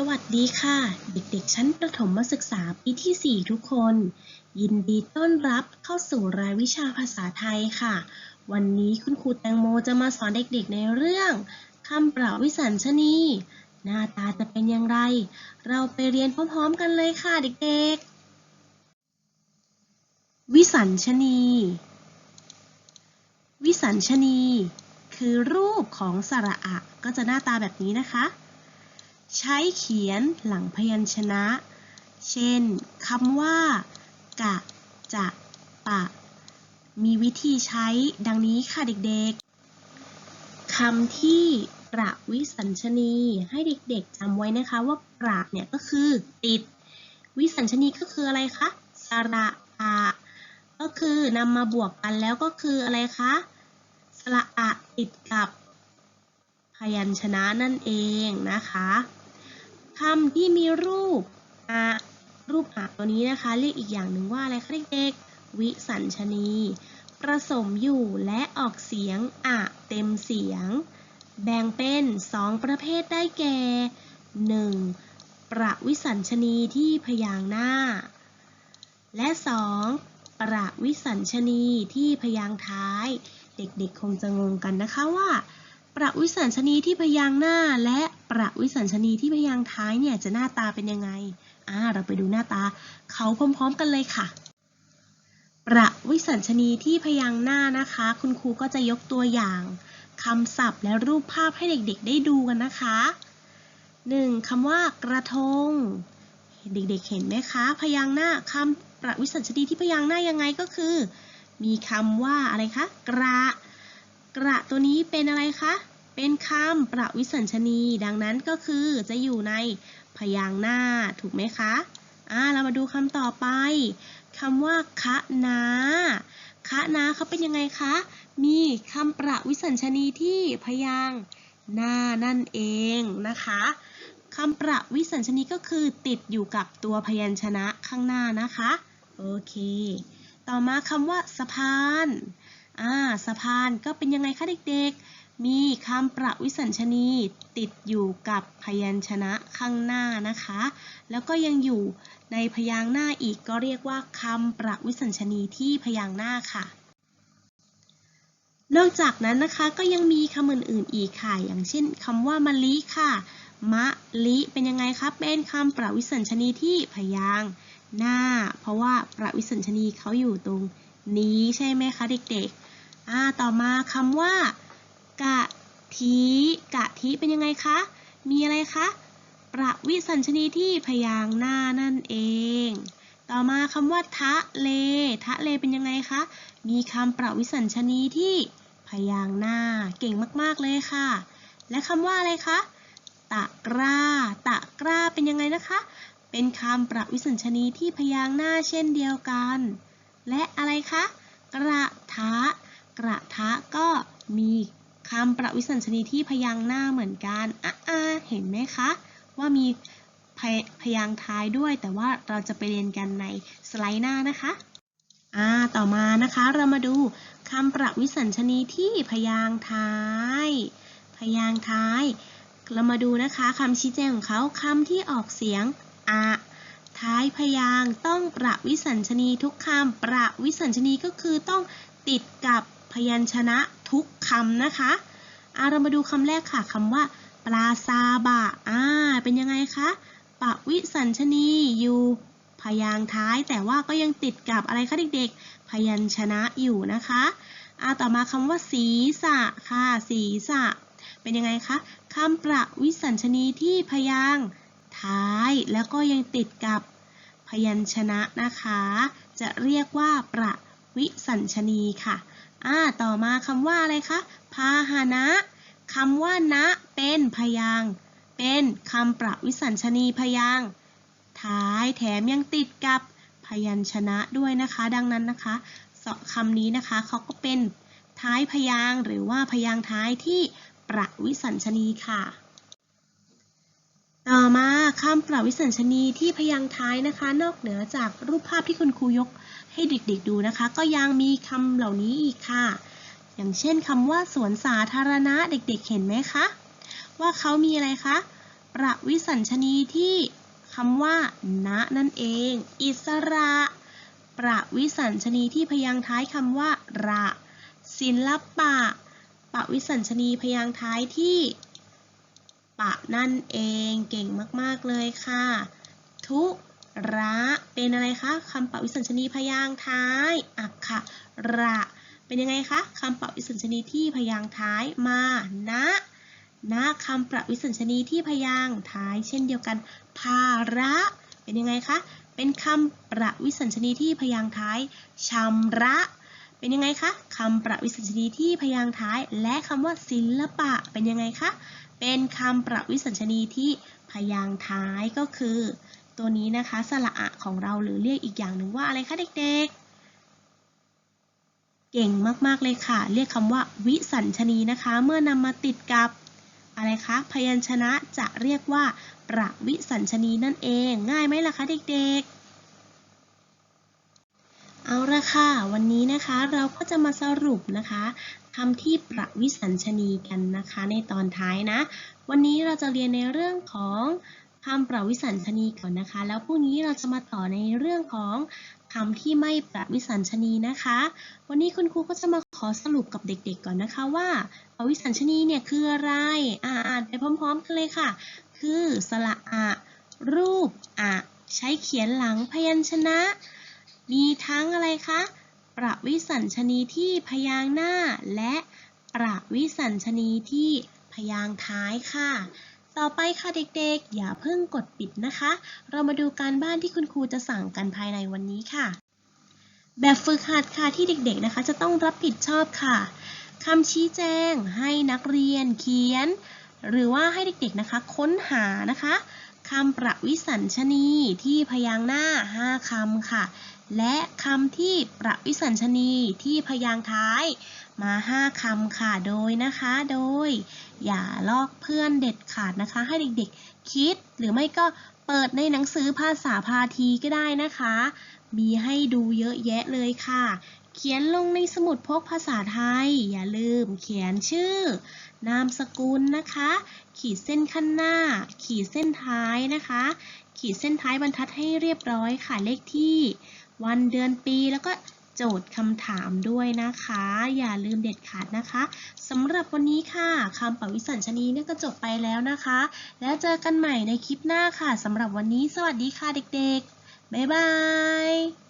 สวัสดีค่ะ เด็กๆชั้นประถมศึกษาปีที่ 4 ทุกคน ยินดีต้อนรับเข้าสู่รายวิชาภาษาไทยค่ะ วันนี้คุณครูแตงโมจะมาสอนเด็กๆในเรื่องคำประวิสัญชนี หน้าตาจะเป็นอย่างไร เราไปเรียนพร้อมๆกันเลยค่ะเด็กๆ วิสัญชนี วิสัญชนี คือรูปของสระอะก็จะหน้าตาแบบนี้นะคะ ใช้เขียนหลังพยัญชนะ เช่นคำว่า กะ จะ ปะ มีวิธีใช้ดังนี้ค่ะเด็กๆคำที่ประวิสัญชนีให้เด็กๆจำไว้นะคะว่าประเนี่ยก็คือติด วิสัญชนีก็คืออะไรคะสระอะก็คือนำมาบวกกันแล้วก็คืออะไรคะสระอะติดกับพยัญชนะนั่นเองนะคะ คำที่มีรูปอะรูปอะตัวนี้นะคะ เรียกอีกอย่างหนึ่งว่าอะไรคะเด็กๆวิสัญชนีประสมอยู่และออกเสียงอะเต็มเสียง แบ่งเป็นสองประเภทได้แก่ 1. ประวิสัญชนีที่พยางหน้า และ 2. ประวิสัญชนีที่พยางท้าย เด็กๆ คงจะงงกันนะคะว่า ประวิสัญชนีที่พยางค์หน้า และประวิสัญชนีที่พยางค์ท้ายเนี่ยจะหน้าตาเป็นยังไงอ่าเราไปดูหน้าตาเขาพร้อม ๆ กันเลยค่ะ ประวิสัญชนีที่พยางค์หน้านะคะ คุณครูก็จะยกตัวอย่างคำศัพท์และรูปภาพให้เด็กๆ ได้ดูกันนะคะ 1. คำว่ากระทง เด็กๆ เห็นไหมคะ พยางค์หน้าคำประวิสัญชนีที่พยางค์หน้ายังไงก็คือ มีคำว่าอะไรคะ กระ กระตัวนี้เป็นอะไรคะ เป็นคำประวิสัญชนี ดังนั้นก็คือจะอยู่ในพยางค์หน้า ถูกไหมคะ อ่า เรามาดูคำต่อไป คำว่าคะนาคะนาเขาเป็นยังไงคะ มีคำประวิสัญชนีที่พยางค์หน้านั่นเองนะคะคำประวิสัญชนีก็คือติดอยู่กับตัวพยัญชนะข้างหน้านะคะ โอเค ต่อมาคำว่าสะพาน อ่าสะพานก็เป็นยังไงคะเด็กๆ มีคำประวิสัญชนีติดอยู่กับพยัญชนะข้างหน้านะคะ แล้วก็ยังอยู่ในพยางค์หน้าอีกก็เรียกว่าคำประวิสัญชนีที่พยางค์หน้าค่ะ นอกจากนั้นนะคะก็ยังมีคำอื่นๆอีกค่ะ อย่างเช่นคำว่ามะลิค่ะ มะลิเป็นยังไงคะเป็นคำประวิสัญชนีที่พยางค์หน้า เพราะว่าประวิสัญชนีเขาอยู่ตรงนี้ใช่ไหมคะเด็กๆ อ่าต่อมาคำว่ากะทิกะทิเป็นยังไงคะ มีอะไรคะ ประวิสัญชนีที่พยางหน้านั่นเอง ต่อมาคำว่าทะเลทะเลเป็นยังไงคะ มีคำประวิสัญชนีที่พยางหน้า เก่งมากๆเลยค่ะ และคำว่าอะไรคะ ตะกร้า ตะกร้าเป็นยังไงนะคะ เป็นคำประวิสัญชนีที่พยางหน้าเช่นเดียวกัน และอะไรคะ กระทะ กระทะก็มีคำประวิสัญชนีที่พยางค์หน้าเหมือนกันอะอะเห็นไหมคะ ว่ามีพยพยางค์ท้ายด้วย แต่ว่าเราจะไปเรียนกันในสไลด์หน้านะคะอ่าต่อมานะคะเรามาดูคำประวิสัญชนีที่พยางค์ท้าย พยางค์ท้าย เรามาดูนะคะคำชี้แจงของเขาคำที่ออกเสียงอะท้ายพยางต้องประวิสัญชนีทุกคำประวิสัญชนีก็คือต้องติดกับ พยัญชนะทุกคำนะคะอาเรามาดูคำแรกค่ะคำว่า ปลาซาบะอ่าเป็นยังไงคะประวิสัญชนีอยู่พยางท้ายแต่ว่าก็ยังติดกับอะไรคะเด็กๆ พยัญชนะอยู่นะคะอาต่อมาคำว่าศีรษะค่ะศีรษะเป็นยังไงคะคำประวิสัญชนีที่พยางท้ายแล้วก็ยังติดกับพยัญชนะนะคะ จะเรียกว่าประวิสัญชนีค่ะ อ่าต่อมาคำว่าอะไรคะพาหนะคำว่านะเป็นพยางเป็นคำประวิสัญชนีพยางท้ายแถมยังติดกับพยัญชนะด้วยนะคะ ดังนั้นนะคะคำนี้นะคะเขาก็เป็นท้ายพยางหรือว่าพยางท้ายที่ประวิสัญชนีค่ะ ต่อมาคำประวิสัญชนีที่พยางค์ท้ายนะคะ นอกเหนือจากรูปภาพที่คุณครูยกให้เด็กๆดูนะคะ ก็ยังมีคำเหล่านี้อีกค่ะ อย่างเช่นคำว่าสวนสาธารณะเด็กๆ เห็นไหมคะ ว่าเขามีอะไรคะปประวิสัญชนีที่คำว่า ณ นั่นเอง อิสระ ประวิสัญชนีที่พยางค์ท้ายคำว่า ระ ศิลปะ ประวิสัญชนีพยางค์ท้ายที่ ปะนั่นเองเก่งมากๆเลยค่ะ ทุระเป็นอะไรคะคำประวิสัญชนีพยางค์ท้ายอักขระเป็นยังไงคะคำประวิสัญชนีที่พยางค์ท้ายมาณณคำประวิสัญชนีที่พยางค์ท้าย เช่นเดียวกัน ภาระเป็นยังไงคะเป็นคำประวิสัญชนีที่พยางค์ท้ายชำระ เป็นยังไงคะคำประวิสัญชนีที่พยางค์ท้าย และคำว่าศิลปะเป็นยังไงคะ เป็นคำประวิสัญชนีที่พยางค์ท้ายก็คือ ตัวนี้นะคะสระอะของเราหรือเรียกอีกอย่างหนึ่งว่าอะไรคะเด็กๆ เก่งมากๆเลยค่ะ เรียกคำว่าวิสัญชนีนะคะ เมื่อนำมาติดกับอะไรคะ พยัญชนะจะเรียกว่าประวิสัญชนีนั่นเอง ง่ายไหมล่ะคะเด็กๆ เอาละค่ะ วันนี้นะคะเราก็จะมาสรุปนะคะคำที่ประวิสัญชนีกันนะคะ ในตอนท้ายนะ วันนี้เราจะเรียนในเรื่องของคำประวิสัญชนีก่อนนะคะ แล้วพรุ่งนี้เราจะมาต่อในเรื่องของคำที่ไม่ประวิสัญชนีนะคะ วันนี้คุณครูก็จะมาขอสรุปกับเด็กๆก่อนนะคะว่าประวิสัญชนีเนี่ยคืออะไรอ่านไปพร้อมๆกันเลยค่ะ คือสระอะรูปอะใช้เขียนหลังพยัญชนะ มีทั้งอะไรคะประวิสัญชนีที่พยางค์หน้า และประวิสัญชนีที่พยางค์ท้ายค่ะ ต่อไปค่ะเด็กๆ อย่าเพิ่งกดปิดนะคะ เรามาดูการบ้านที่คุณครูจะสั่งกันภายในวันนี้ค่ะ แบบฝึกหัดค่ะที่เด็กๆนะคะ จะต้องรับผิดชอบค่ะคำชี้แจงให้นักเรียนเขียน หรือว่าให้เด็กๆนะคะ ค้นหานะคะ คำประวิสัญชนีที่พยางค์หน้า 5คำค่ะ และคำที่ประวิสัญชนีที่พยางค์ท้ายมา 5คำค่ะ โดยนะคะ โดย อย่าลอกเพื่อนเด็ดขาดนะคะ ให้เด็กๆ คิด หรือไม่ก็เปิดในหนังสือภาษาพาทีก็ได้นะคะ มีให้ดูเยอะแยะเลยค่ะ เขียนลงในสมุดพกภาษาไทย อย่าลืมเขียนชื่อ นามสกุลนะคะ ขีดเส้นข้างหน้า ขีดเส้นท้ายนะคะ ขีดเส้นท้ายบรรทัดให้เรียบร้อยค่ะเลขที่ วันเดือนปีแล้วก็โจทย์คำถามด้วยนะคะ อย่าลืมเด็ดขาดนะคะสำหรับวันนี้ค่ะคำปวิสัญชนีเนี่ยก็จบไปแล้วนะคะ แล้วเจอกันใหม่ในคลิปหน้าค่ะสำหรับวันนี้สวัสดีค่ะเด็กๆ บ๊ายบาย